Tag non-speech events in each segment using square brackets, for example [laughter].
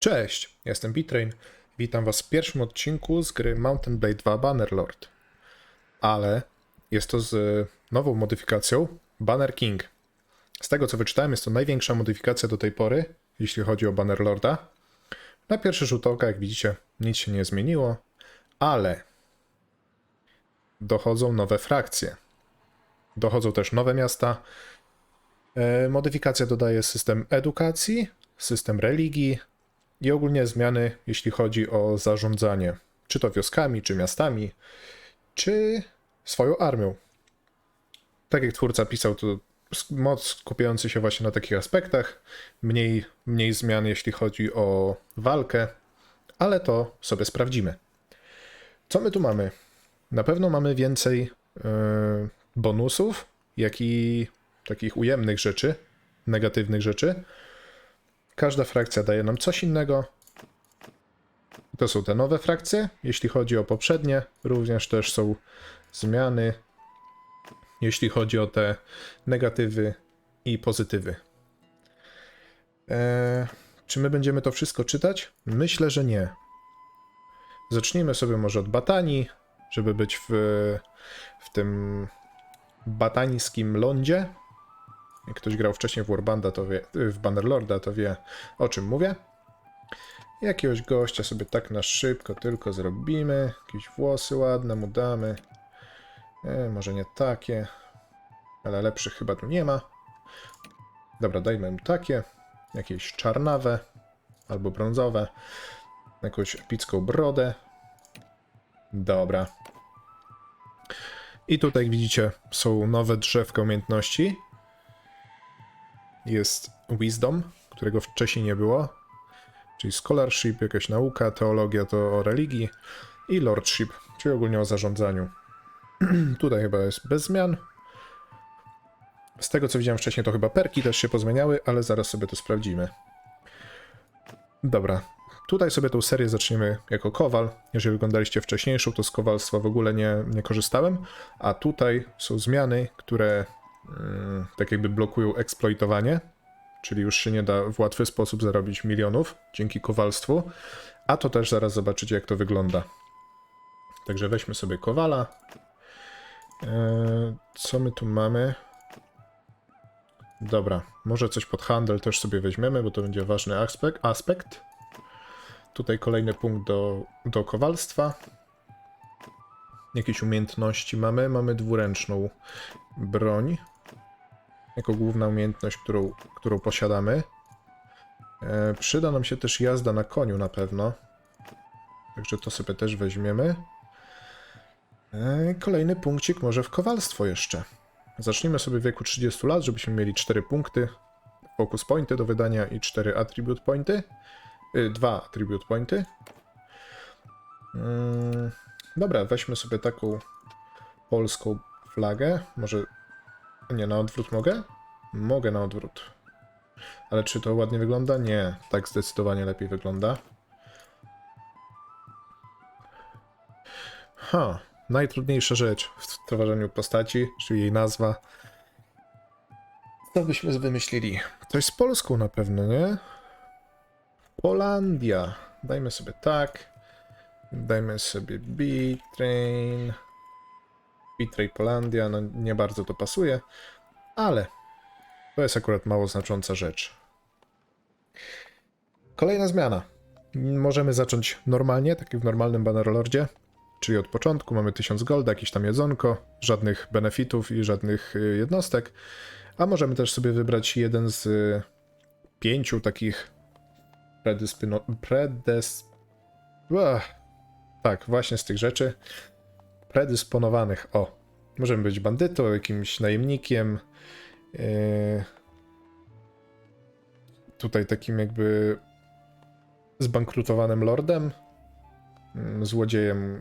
Cześć, jestem Bitrain. Witam Was w pierwszym odcinku z gry Mountain Blade 2 Bannerlord. Ale jest to z y, nową modyfikacją Banner King. Z tego co wyczytałem, jest to największa modyfikacja do tej pory, jeśli chodzi o Bannerlorda. Na pierwszy rzut oka, jak widzicie, nic się nie zmieniło, ale dochodzą nowe frakcje. Dochodzą też nowe miasta. E, Modyfikacja dodaje system edukacji, system religii, i ogólnie zmiany, jeśli chodzi o zarządzanie, czy to wioskami, czy miastami, czy swoją armią. Tak jak twórca pisał, to moc skupiający się właśnie na takich aspektach, mniej, mniej zmian, jeśli chodzi o walkę, ale to sobie sprawdzimy. Co my tu mamy? Na pewno mamy więcej yy, bonusów, jak i takich ujemnych rzeczy, negatywnych rzeczy. Każda frakcja daje nam coś innego. To są te nowe frakcje. Jeśli chodzi o poprzednie, również też są zmiany. Jeśli chodzi o te negatywy i pozytywy. Eee, czy my będziemy to wszystko czytać? Myślę, że nie. Zacznijmy sobie może od Batanii, żeby być w, w tym batańskim lądzie. Jak ktoś grał wcześniej w Warbanda, to wie, w Bannerlorda, to wie o czym mówię. Jakiegoś gościa sobie tak na szybko tylko zrobimy. Jakieś włosy ładne mu damy. E, może nie takie, ale lepszych chyba tu nie ma. Dobra, dajmy mu takie. Jakieś czarnawe albo brązowe. Jakąś epicką brodę. Dobra. I tutaj, widzicie, są nowe drzewka umiejętności jest Wisdom, którego wcześniej nie było, czyli Scholarship, jakaś nauka, teologia to o religii i Lordship, czyli ogólnie o zarządzaniu. [clears throat] Tutaj chyba jest bez zmian. Z tego co widziałem wcześniej, to chyba perki też się pozmieniały, ale zaraz sobie to sprawdzimy. Dobra, tutaj sobie tą serię zaczniemy jako kowal. Jeżeli oglądaliście wcześniejszą, to z kowalstwa w ogóle nie, nie korzystałem, a tutaj są zmiany, które tak jakby blokują eksploitowanie, czyli już się nie da w łatwy sposób zarobić milionów dzięki kowalstwu, a to też zaraz zobaczycie jak to wygląda. Także weźmy sobie kowala. Eee, co my tu mamy? Dobra, może coś pod handel też sobie weźmiemy, bo to będzie ważny aspekt. aspekt. Tutaj kolejny punkt do, do kowalstwa. Jakieś umiejętności mamy. Mamy dwuręczną broń. Jako główna umiejętność, którą, którą posiadamy. E, przyda nam się też jazda na koniu na pewno. Także to sobie też weźmiemy. E, kolejny punkcik może w kowalstwo jeszcze. Zacznijmy sobie w wieku 30 lat, żebyśmy mieli 4 punkty. Focus pointy do wydania i 4 attribute pointy. Y, dwa attribute pointy. Mm, dobra, weźmy sobie taką polską flagę. Może. Nie, na odwrót mogę? Mogę na odwrót. Ale czy to ładnie wygląda? Nie, tak zdecydowanie lepiej wygląda. Ha, najtrudniejsza rzecz w stworzeniu postaci, czyli jej nazwa. Co byśmy wymyślili? Coś z Polską na pewno, nie? Polandia. Dajmy sobie tak. Dajmy sobie B-Train. B-Train Polandia. No nie bardzo to pasuje, ale to jest akurat mało znacząca rzecz. Kolejna zmiana. Możemy zacząć normalnie, tak jak w normalnym Bannerlordzie, czyli od początku mamy 1000 gold, jakieś tam jedzonko, żadnych benefitów i żadnych y, jednostek, a możemy też sobie wybrać jeden z y, pięciu takich predyspino... predes... Tak, właśnie z tych rzeczy predysponowanych. O, możemy być bandytą, jakimś najemnikiem, yy, tutaj takim jakby zbankrutowanym lordem, mm, złodziejem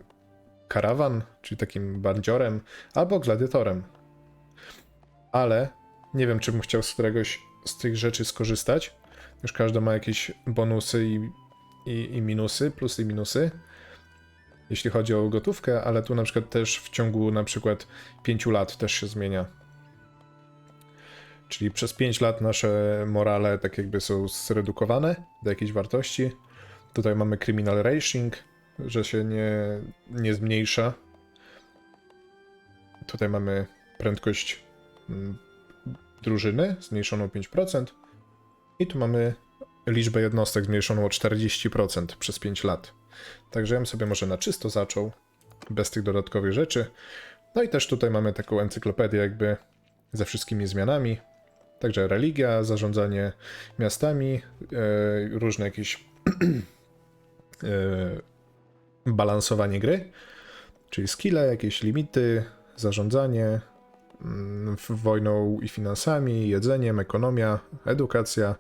karawan, czyli takim bandziorem, albo gladiatorem. Ale nie wiem, czy bym chciał z któregoś z tych rzeczy skorzystać. Już każda ma jakieś bonusy i, i, i minusy, plusy i minusy. Jeśli chodzi o gotówkę, ale tu na przykład też w ciągu na przykład 5 lat też się zmienia. Czyli przez 5 lat nasze morale tak jakby są zredukowane do jakiejś wartości, Tutaj mamy criminal racing, że się nie, nie zmniejsza. Tutaj mamy prędkość mm, drużyny zmniejszoną o 5%. I tu mamy liczbę jednostek zmniejszoną o 40% przez 5 lat. Także ja bym sobie może na czysto zaczął, bez tych dodatkowych rzeczy. No i też tutaj mamy taką encyklopedię jakby ze wszystkimi zmianami. Także religia, zarządzanie miastami, e, różne jakieś [clears throat] e, balansowanie gry, czyli skille, jakieś limity, zarządzanie w- wojną i finansami, jedzeniem, ekonomia, edukacja,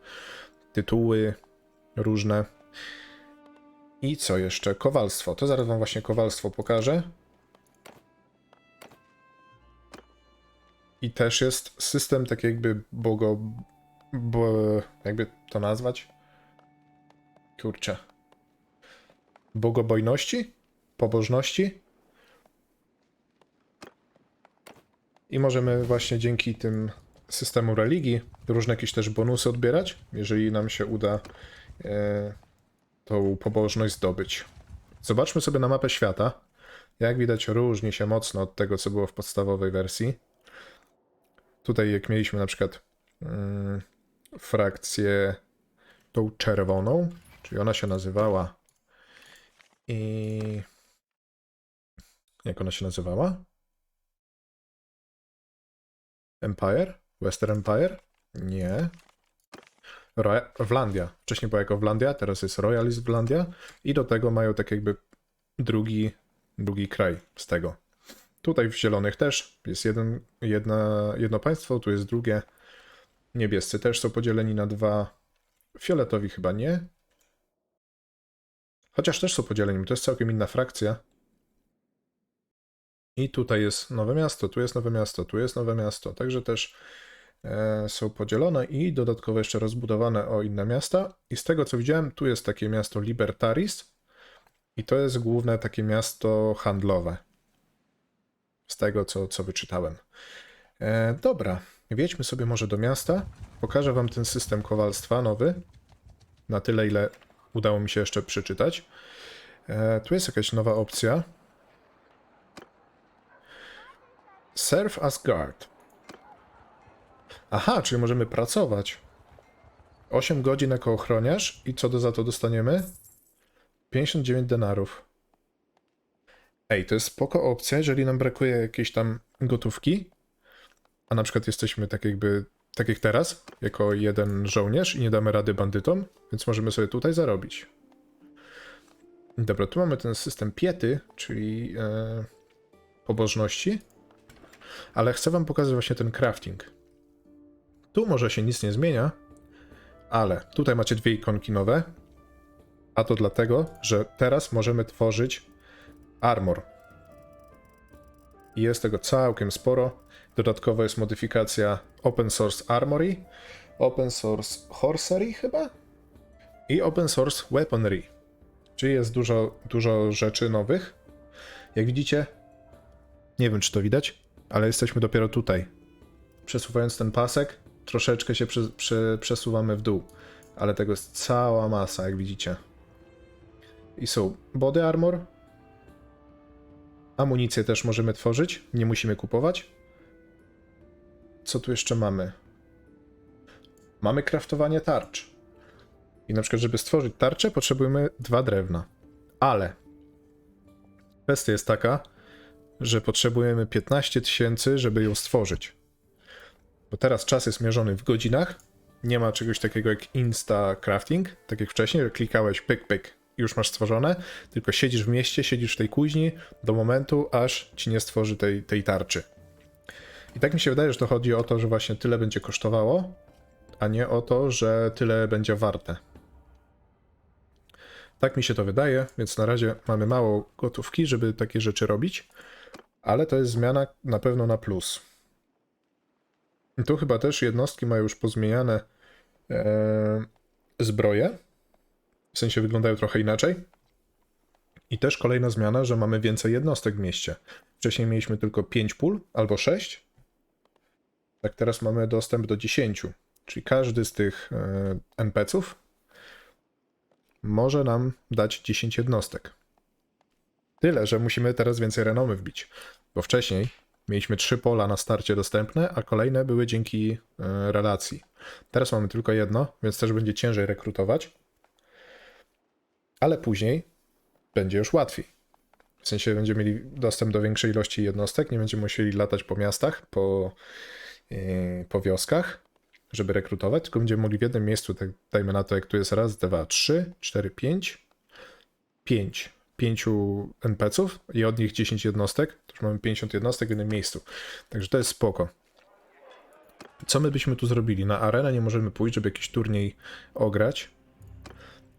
tytuły różne. I co jeszcze? Kowalstwo. To zaraz wam właśnie kowalstwo pokażę. I też jest system tak jakby bogo... Bo, jakby to nazwać? Kurczę. Bogobojności? Pobożności? I możemy właśnie dzięki tym systemu religii różne jakieś też bonusy odbierać, jeżeli nam się uda e, tą pobożność zdobyć. Zobaczmy sobie na mapę świata. Jak widać, różni się mocno od tego, co było w podstawowej wersji. Tutaj, jak mieliśmy na przykład mm, frakcję tą czerwoną, czyli ona się nazywała i. Jak ona się nazywała? Empire? Western Empire? Nie. Wlandia. Wcześniej była jako Wlandia, teraz jest Royalist Wlandia. I do tego mają tak jakby drugi, drugi kraj z tego. Tutaj w zielonych też jest jeden, jedna, jedno państwo, tu jest drugie. Niebiescy też są podzieleni na dwa. Fioletowi chyba nie. Chociaż też są podzieleni, to jest całkiem inna frakcja. I tutaj jest nowe miasto, tu jest nowe miasto, tu jest nowe miasto. Także też są podzielone i dodatkowo jeszcze rozbudowane o inne miasta. I z tego co widziałem, tu jest takie miasto Libertaris. I to jest główne takie miasto handlowe. Z tego co, co wyczytałem. E, dobra, wjedźmy sobie może do miasta. Pokażę wam ten system kowalstwa nowy. Na tyle, ile udało mi się jeszcze przeczytać. E, tu jest jakaś nowa opcja. Serve as guard. Aha, czyli możemy pracować. 8 godzin jako ochroniarz i co do za to dostaniemy? 59 denarów. Ej, to jest spoko opcja, jeżeli nam brakuje jakiejś tam gotówki, a na przykład jesteśmy tak jakby, tak jak teraz, jako jeden żołnierz i nie damy rady bandytom, więc możemy sobie tutaj zarobić. Dobra, tu mamy ten system piety, czyli e, pobożności, ale chcę wam pokazać właśnie ten crafting. Tu może się nic nie zmienia, ale tutaj macie dwie ikonki nowe, a to dlatego, że teraz możemy tworzyć armor. I jest tego całkiem sporo. Dodatkowo jest modyfikacja Open Source Armory, Open Source Horsery chyba i Open Source Weaponry. Czyli jest dużo, dużo rzeczy nowych. Jak widzicie, nie wiem czy to widać, ale jesteśmy dopiero tutaj. Przesuwając ten pasek, troszeczkę się prze, prze, przesuwamy w dół, ale tego jest cała masa, jak widzicie. I są body armor. Amunicję też możemy tworzyć, nie musimy kupować. Co tu jeszcze mamy? Mamy kraftowanie tarcz. I na przykład, żeby stworzyć tarczę, potrzebujemy dwa drewna. Ale kwestia jest taka, że potrzebujemy 15 tysięcy, żeby ją stworzyć. Bo teraz czas jest mierzony w godzinach. Nie ma czegoś takiego jak insta crafting, tak jak wcześniej, że klikałeś pyk, pyk już masz stworzone, tylko siedzisz w mieście, siedzisz w tej kuźni do momentu, aż ci nie stworzy tej, tej tarczy. I tak mi się wydaje, że to chodzi o to, że właśnie tyle będzie kosztowało, a nie o to, że tyle będzie warte. Tak mi się to wydaje, więc na razie mamy mało gotówki, żeby takie rzeczy robić, ale to jest zmiana na pewno na plus. Tu chyba też jednostki mają już pozmieniane e, zbroje. W sensie wyglądają trochę inaczej. I też kolejna zmiana, że mamy więcej jednostek w mieście. Wcześniej mieliśmy tylko 5 pól albo 6. Tak teraz mamy dostęp do 10. Czyli każdy z tych e, NPC-ów może nam dać 10 jednostek. Tyle, że musimy teraz więcej renomy wbić, bo wcześniej mieliśmy trzy pola na starcie dostępne, a kolejne były dzięki e, relacji. Teraz mamy tylko jedno, więc też będzie ciężej rekrutować, ale później będzie już łatwiej. W sensie będziemy mieli dostęp do większej ilości jednostek, nie będziemy musieli latać po miastach, po, yy, po wioskach, żeby rekrutować, tylko będziemy mogli w jednym miejscu, tak dajmy na to, jak tu jest raz, dwa, trzy, cztery, pięć, pięć, pięciu NPC-ów i od nich 10 jednostek, to już mamy 50 jednostek w jednym miejscu. Także to jest spoko. Co my byśmy tu zrobili? Na arenę nie możemy pójść, żeby jakiś turniej ograć.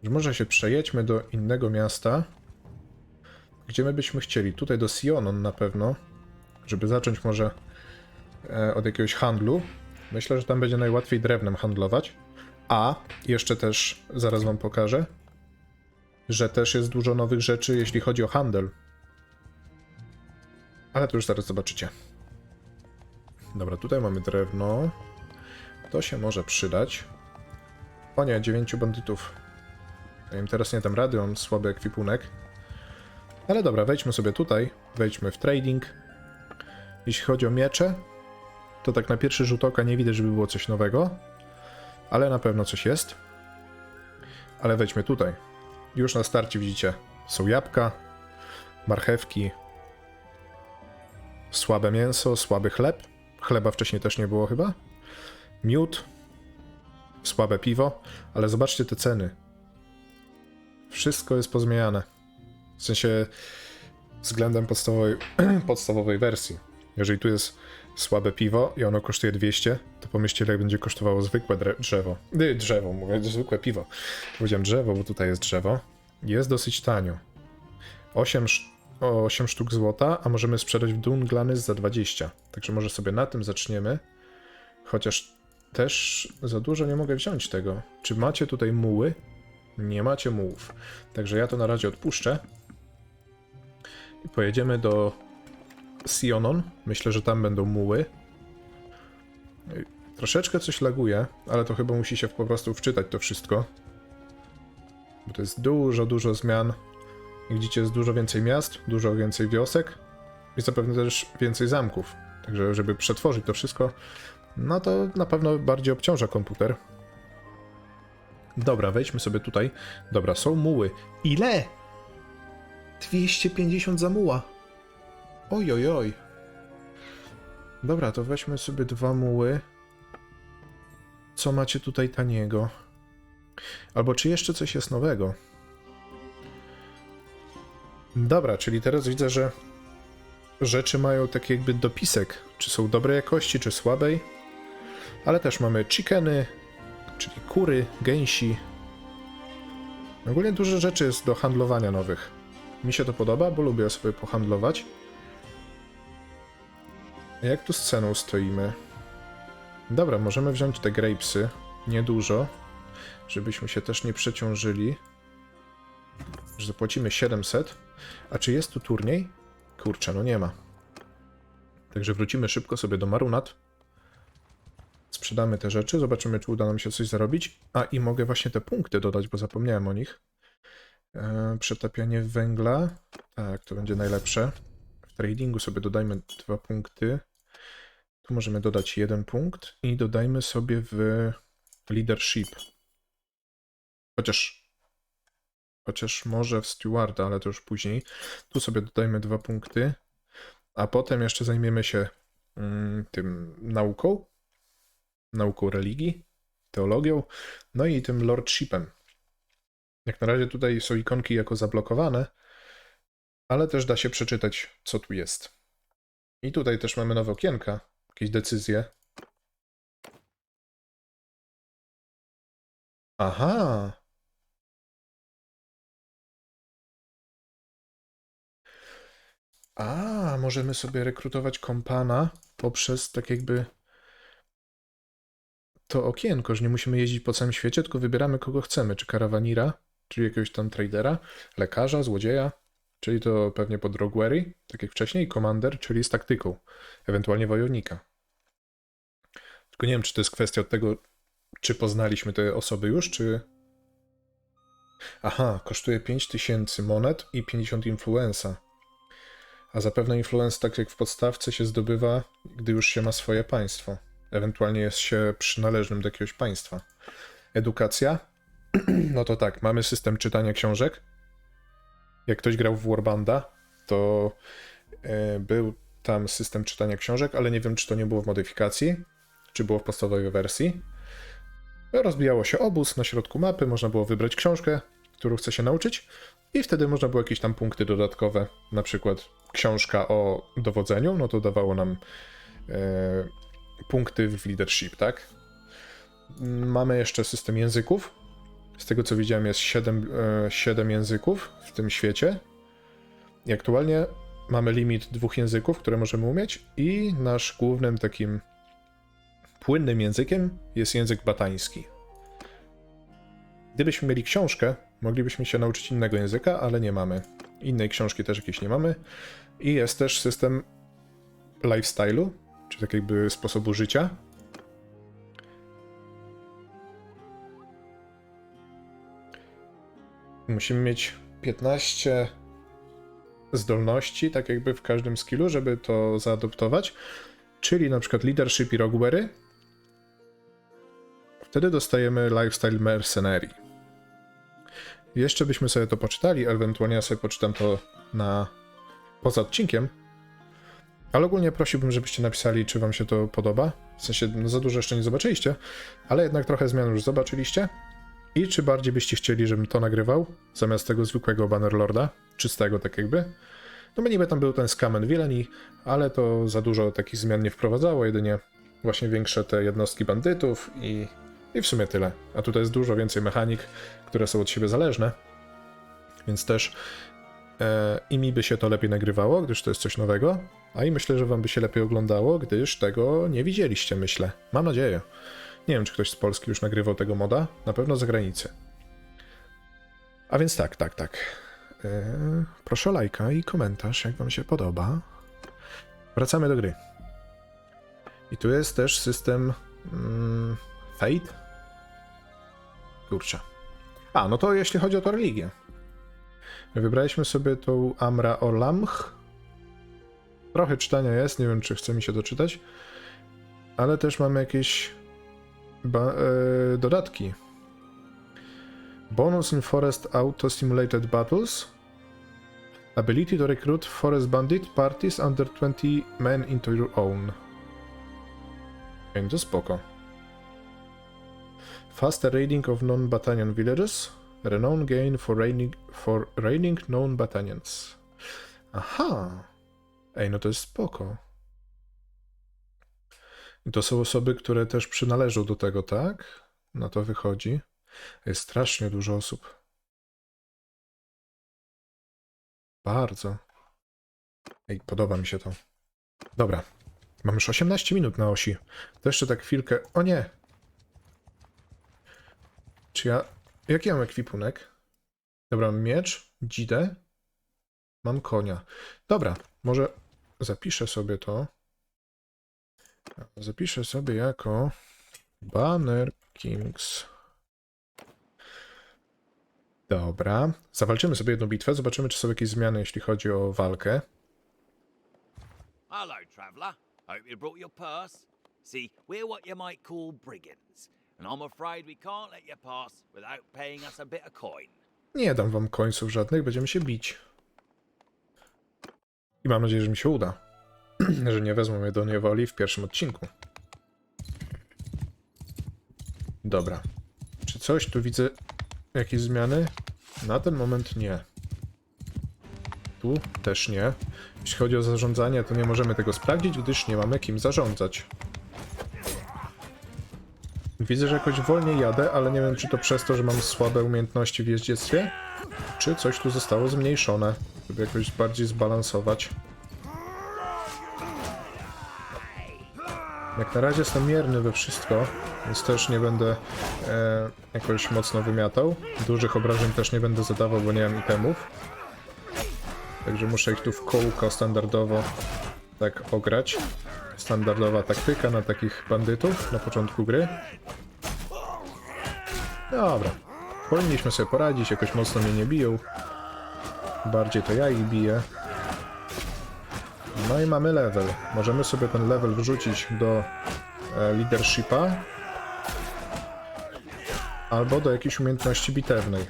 Że Może się przejedźmy do innego miasta, gdzie my byśmy chcieli. Tutaj do Sionon na pewno, żeby zacząć może e, od jakiegoś handlu. Myślę, że tam będzie najłatwiej drewnem handlować. A jeszcze też, zaraz wam pokażę, że też jest dużo nowych rzeczy, jeśli chodzi o handel. Ale to już zaraz zobaczycie. Dobra, tutaj mamy drewno. To się może przydać. O nie, dziewięciu bandytów. Ja im teraz nie dam rady, mam słaby ekwipunek. Ale dobra, wejdźmy sobie tutaj. Wejdźmy w trading. Jeśli chodzi o miecze, to tak na pierwszy rzut oka nie widać, żeby było coś nowego. Ale na pewno coś jest. Ale wejdźmy tutaj. Już na starcie widzicie, są jabłka, marchewki, słabe mięso, słaby chleb. Chleba wcześniej też nie było chyba. Miód, słabe piwo, ale zobaczcie te ceny. Wszystko jest pozmieniane. W sensie względem podstawowej, [clears throat] podstawowej wersji. Jeżeli tu jest słabe piwo i ono kosztuje 200, to pomyślcie, ile będzie kosztowało zwykłe drzewo. Yy, drzewo, mówię, zwykłe piwo. Powiedziałem drzewo, bo tutaj jest drzewo. Jest dosyć tanio. 8, sz- o 8 sztuk złota, a możemy sprzedać w Dunglanes za 20. Także może sobie na tym zaczniemy. Chociaż też za dużo nie mogę wziąć tego. Czy macie tutaj muły? Nie macie mułów. Także ja to na razie odpuszczę. I pojedziemy do Sionon. Myślę, że tam będą muły. Troszeczkę coś laguje, ale to chyba musi się po prostu wczytać to wszystko. Bo to jest dużo, dużo zmian. Widzicie, jest dużo więcej miast, dużo więcej wiosek i zapewne też więcej zamków. Także, żeby przetworzyć to wszystko, no to na pewno bardziej obciąża komputer. Dobra, wejdźmy sobie tutaj. Dobra, są muły. Ile? 250 za muła. Oj, oj, oj. Dobra, to weźmy sobie dwa muły. Co macie tutaj taniego? Albo czy jeszcze coś jest nowego? Dobra, czyli teraz widzę, że rzeczy mają taki jakby dopisek, czy są dobrej jakości, czy słabej. Ale też mamy chickeny, czyli kury, gęsi. Ogólnie dużo rzeczy jest do handlowania nowych. Mi się to podoba, bo lubię sobie pohandlować. Jak tu z ceną stoimy? Dobra, możemy wziąć te grapesy. Niedużo, żebyśmy się też nie przeciążyli. Że zapłacimy 700. A czy jest tu turniej? Kurczę, no nie ma. Także wrócimy szybko sobie do Marunat. Sprzedamy te rzeczy, zobaczymy, czy uda nam się coś zarobić. A i mogę właśnie te punkty dodać, bo zapomniałem o nich. E, przetapianie węgla. Tak, to będzie najlepsze. W tradingu sobie dodajmy dwa punkty. Tu możemy dodać jeden punkt i dodajmy sobie w leadership. Chociaż chociaż może w stewarda, ale to już później. Tu sobie dodajmy dwa punkty, a potem jeszcze zajmiemy się mm, tym nauką, nauką religii, teologią, no i tym lordshipem. Jak na razie tutaj są ikonki jako zablokowane, ale też da się przeczytać, co tu jest. I tutaj też mamy nowe okienka, jakieś decyzje. Aha, A, możemy sobie rekrutować kompana poprzez tak jakby to okienko, że nie musimy jeździć po całym świecie, tylko wybieramy kogo chcemy, czy karawanira, czy jakiegoś tam tradera, lekarza, złodzieja, czyli to pewnie pod Roguery, tak jak wcześniej, commander, czyli z taktyką, ewentualnie wojownika. Tylko nie wiem, czy to jest kwestia od tego, czy poznaliśmy te osoby już, czy... Aha, kosztuje 5000 monet i 50 influenza. A zapewne influence, tak jak w podstawce, się zdobywa, gdy już się ma swoje państwo. Ewentualnie jest się przynależnym do jakiegoś państwa. Edukacja? [clears throat] No to tak, mamy system czytania książek. Jak ktoś grał w Warbanda, to e, był tam system czytania książek, ale nie wiem, czy to nie było w modyfikacji, czy było w podstawowej wersji. Rozbijało się obóz na środku mapy, można było wybrać książkę, którą chce się nauczyć, i wtedy można było jakieś tam punkty dodatkowe, na przykład książka o dowodzeniu, no to dawało nam e, punkty w leadership, tak? Mamy jeszcze system języków. Z tego co widziałem, jest 7, e, 7 języków w tym świecie. I aktualnie mamy limit dwóch języków, które możemy umieć, i nasz głównym takim płynnym językiem jest język batański. Gdybyśmy mieli książkę, moglibyśmy się nauczyć innego języka, ale nie mamy. Innej książki też jakiejś nie mamy. I jest też system lifestyle'u, czy tak jakby sposobu życia. Musimy mieć 15 zdolności, tak jakby w każdym skillu, żeby to zaadoptować. Czyli na przykład leadership i roguery. Wtedy dostajemy lifestyle mercenary. Jeszcze byśmy sobie to poczytali, ewentualnie ja sobie poczytam to na poza odcinkiem. Ale ogólnie prosiłbym, żebyście napisali, czy wam się to podoba. W sensie, no za dużo jeszcze nie zobaczyliście, ale jednak trochę zmian już zobaczyliście. I czy bardziej byście chcieli, żebym to nagrywał, zamiast tego zwykłego Bannerlorda, czystego tak jakby. No niby tam był ten Skamen Villainy, ale to za dużo takich zmian nie wprowadzało, jedynie właśnie większe te jednostki bandytów i, i w sumie tyle. A tutaj jest dużo więcej mechanik, które są od siebie zależne, więc też e, i mi by się to lepiej nagrywało, gdyż to jest coś nowego, a i myślę, że wam by się lepiej oglądało, gdyż tego nie widzieliście, myślę. Mam nadzieję. Nie wiem, czy ktoś z Polski już nagrywał tego moda, na pewno z zagranicy. A więc tak, tak, tak. E, proszę o lajka i komentarz, jak wam się podoba. Wracamy do gry. I tu jest też system mm, Fate. Kurczę. A, no to jeśli chodzi o to religię. Wybraliśmy sobie tą Amra Olamch. Trochę czytania jest, nie wiem czy chce mi się doczytać. Ale też mamy jakieś e, dodatki. Bonus in Forest Auto Simulated Battles. Ability to recruit Forest Bandit parties under 20 men into your own. No to spoko. Faster raiding of non-battalion villages. Renown gain for raiding, for raiding known battalions. Aha! Ej, no to jest spoko. I to są osoby, które też przynależą do tego, tak? Na to wychodzi. Jest strasznie dużo osób. Bardzo. Ej, podoba mi się to. Dobra. Mam już 18 minut na osi. To jeszcze tak chwilkę. O nie! Czy ja. Jaki mam ekwipunek? Dobra, mam miecz, dzidę. Mam konia. Dobra, może zapiszę sobie to. Zapiszę sobie jako Banner Kings. Dobra. Zawalczymy sobie jedną bitwę. Zobaczymy, czy są jakieś zmiany, jeśli chodzi o walkę. Hello, traveller. Hope you brought your purse. See, we're what you might call brigands, and I'm afraid we can't let you pass without paying us a bit of coin. Nie dam wam końców żadnych, będziemy się bić. I mam nadzieję, że mi się uda. [clears throat] że nie wezmą mnie do niewoli w pierwszym odcinku. Dobra. Czy coś tu widzę? Jakieś zmiany? Na ten moment nie. Tu też nie. Jeśli chodzi o zarządzanie, to nie możemy tego sprawdzić, gdyż nie mamy kim zarządzać. Widzę, że jakoś wolniej jadę, ale nie wiem, czy to przez to, że mam słabe umiejętności w jeździectwie, czy coś tu zostało zmniejszone, żeby jakoś bardziej zbalansować. Jak na razie jestem mierny we wszystko, więc też nie będę e, jakoś mocno wymiatał. Dużych obrażeń też nie będę zadawał, bo nie mam itemów. Także muszę ich tu w kółko standardowo tak ograć. Standardowa taktyka na takich bandytów na początku gry. Dobra. Powinniśmy sobie poradzić, jakoś mocno mnie nie biją. Bardziej to ja ich biję. No i mamy level. Możemy sobie ten level wrzucić do e, leadershipa. Albo do jakiejś umiejętności bitewnej.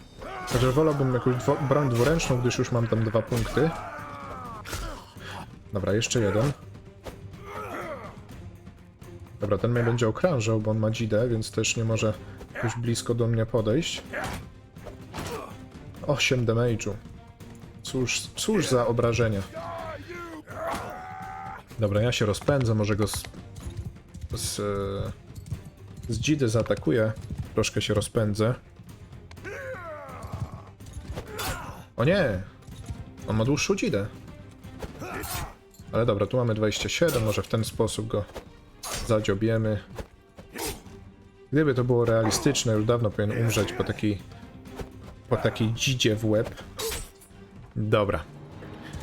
Także wolałbym jakąś dwo broń dwuręczną, gdyż już mam tam dwa punkty. Dobra, jeszcze jeden. Dobra, ten mnie będzie okrążał, bo on ma dzidę, więc też nie może już blisko do mnie podejść. 8 damage'u. Cóż, cóż za obrażenia. Dobra, ja się rozpędzę, może go z... z... z dzidy zaatakuję. Troszkę się rozpędzę. O nie! On ma dłuższą dzidę. Ale dobra, tu mamy 27, może w ten sposób go zadziobiemy. Gdyby to było realistyczne, już dawno powinien umrzeć po takiej po takiej dzidzie w łeb. Dobra.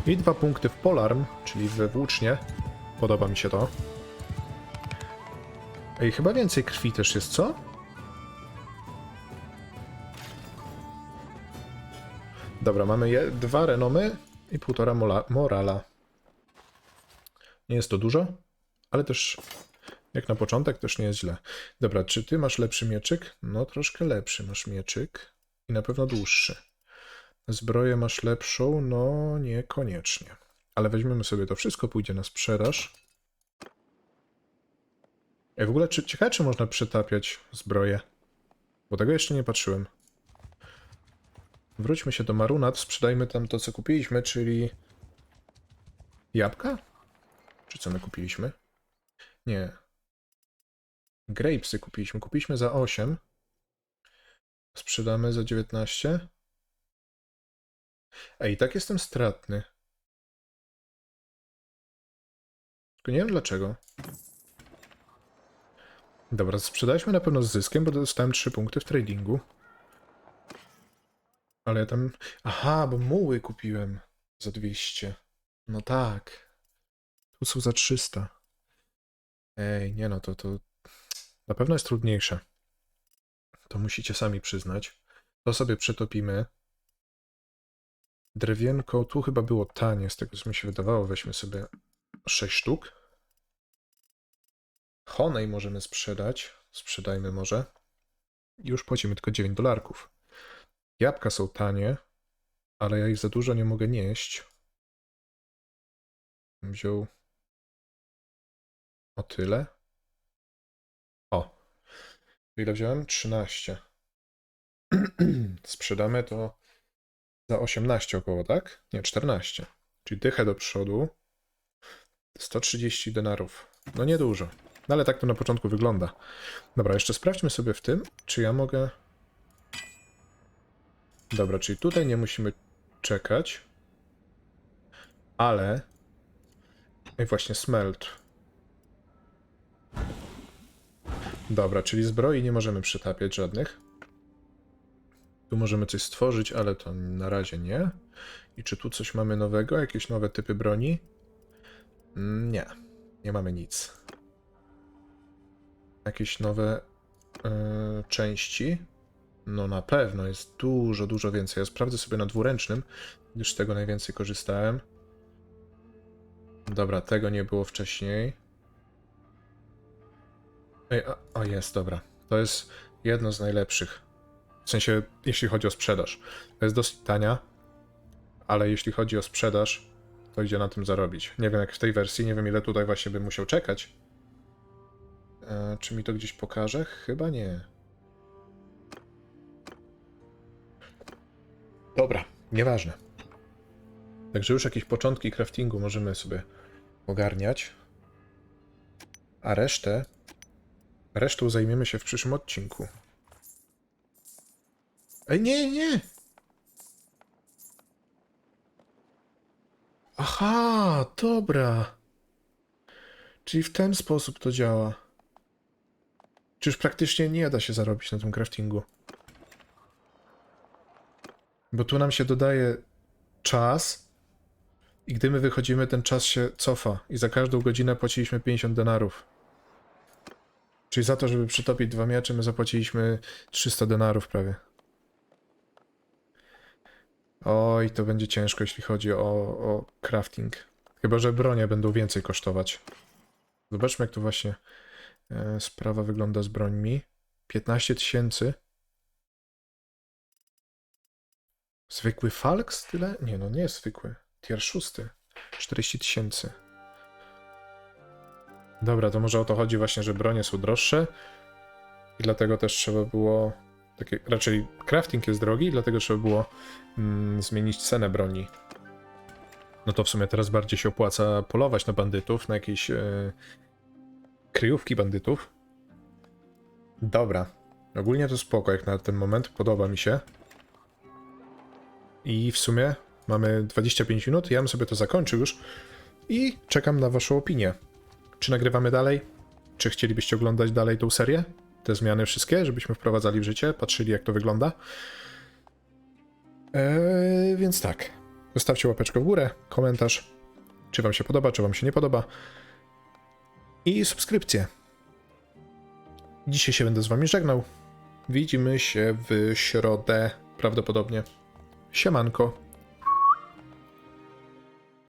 I dwa punkty w Polarm, czyli we włócznie. Podoba mi się to. Ej, chyba więcej krwi też jest, co? Dobra, mamy je, dwa renomy i półtora morala. Nie jest to dużo, ale też jak na początek też nie jest źle. Dobra, czy ty masz lepszy mieczyk? No, troszkę lepszy masz mieczyk i na pewno dłuższy. Zbroję masz lepszą? No, niekoniecznie. Ale weźmiemy sobie to wszystko, pójdzie na sprzedaż. Ej, w ogóle, czy, ciekawe, czy można przetapiać zbroję? Bo tego jeszcze nie patrzyłem. Wróćmy się do Marunat, sprzedajmy tam to, co kupiliśmy, czyli... Jabłka? Czy co my kupiliśmy? Nie. Grapesy kupiliśmy. Kupiliśmy za 8. Sprzedamy za 19. Ej, i tak jestem stratny. Tylko nie wiem dlaczego. Dobra, sprzedaliśmy na pewno z zyskiem, bo dostałem 3 punkty w tradingu. Ale ja tam... Aha, bo muły kupiłem za 200. No tak. Tu są za 300. Ej, nie no, to, to na pewno jest trudniejsze. To musicie sami przyznać. To sobie przetopimy. Drewienko, tu chyba było tanie, z tego co mi się wydawało. Weźmy sobie 6 sztuk. Honej możemy sprzedać. Sprzedajmy może. Już płacimy tylko 9 dolarków. Jabłka są tanie, ale ja ich za dużo nie mogę nieść. Wziął o tyle. Ile wziąłem? 13. [clears throat] Sprzedamy to za 18 około, tak? Nie, 14. Czyli dychę do przodu. 130 denarów. No niedużo. No ale tak to na początku wygląda. Dobra, jeszcze sprawdźmy sobie w tym, czy ja mogę... Dobra, czyli tutaj nie musimy czekać. Ale... I właśnie smelt. Dobra, czyli zbroi nie możemy przytapiać żadnych. Tu możemy coś stworzyć, ale to na razie nie. I czy tu coś mamy nowego? Jakieś nowe typy broni? Mm, Nie, nie mamy nic. Jakieś nowe yy, części? No na pewno, jest dużo, dużo więcej. Ja sprawdzę sobie na dwuręcznym, gdyż z tego najwięcej korzystałem. Dobra, tego nie było wcześniej. Ej, a, o jest, dobra. To jest jedno z najlepszych. W sensie, jeśli chodzi o sprzedaż. To jest dosyć tania, ale jeśli chodzi o sprzedaż, to idzie na tym zarobić. Nie wiem jak w tej wersji, nie wiem ile tutaj właśnie bym musiał czekać. E, czy mi to gdzieś pokaże? Chyba nie. Dobra, nieważne. Także już jakieś początki craftingu możemy sobie ogarniać. A resztę Resztą zajmiemy się w przyszłym odcinku. Ej, nie, nie! Aha, dobra. Czyli w ten sposób to działa. Czyż praktycznie nie da się zarobić na tym craftingu. Bo tu nam się dodaje czas i gdy my wychodzimy, ten czas się cofa i za każdą godzinę płaciliśmy 50 denarów. Czyli za to, żeby przytopić dwa miecze, my zapłaciliśmy 300 denarów prawie. Oj, to będzie ciężko, jeśli chodzi o, o crafting. Chyba, że bronie będą więcej kosztować. Zobaczmy, jak tu właśnie e, sprawa wygląda z brońmi. 15 tysięcy. Zwykły Falks tyle? Nie, no nie jest zwykły. Tier 6. 40 tysięcy. Dobra, to może o to chodzi właśnie, że bronie są droższe i dlatego też trzeba było takie, raczej crafting jest drogi, dlatego trzeba było mm, zmienić cenę broni. No to w sumie teraz bardziej się opłaca polować na bandytów, na jakieś e, kryjówki bandytów. Dobra. Ogólnie to spoko jak na ten moment, podoba mi się. I w sumie mamy 25 minut, ja bym sobie to zakończył już i czekam na waszą opinię. Czy nagrywamy dalej? Czy chcielibyście oglądać dalej tą serię? Te zmiany wszystkie, żebyśmy wprowadzali w życie, patrzyli jak to wygląda. Eee, więc tak. Zostawcie łapeczkę w górę, komentarz, czy wam się podoba, czy wam się nie podoba. I subskrypcję. Dzisiaj się będę z wami żegnał. Widzimy się w środę prawdopodobnie. Siemanko.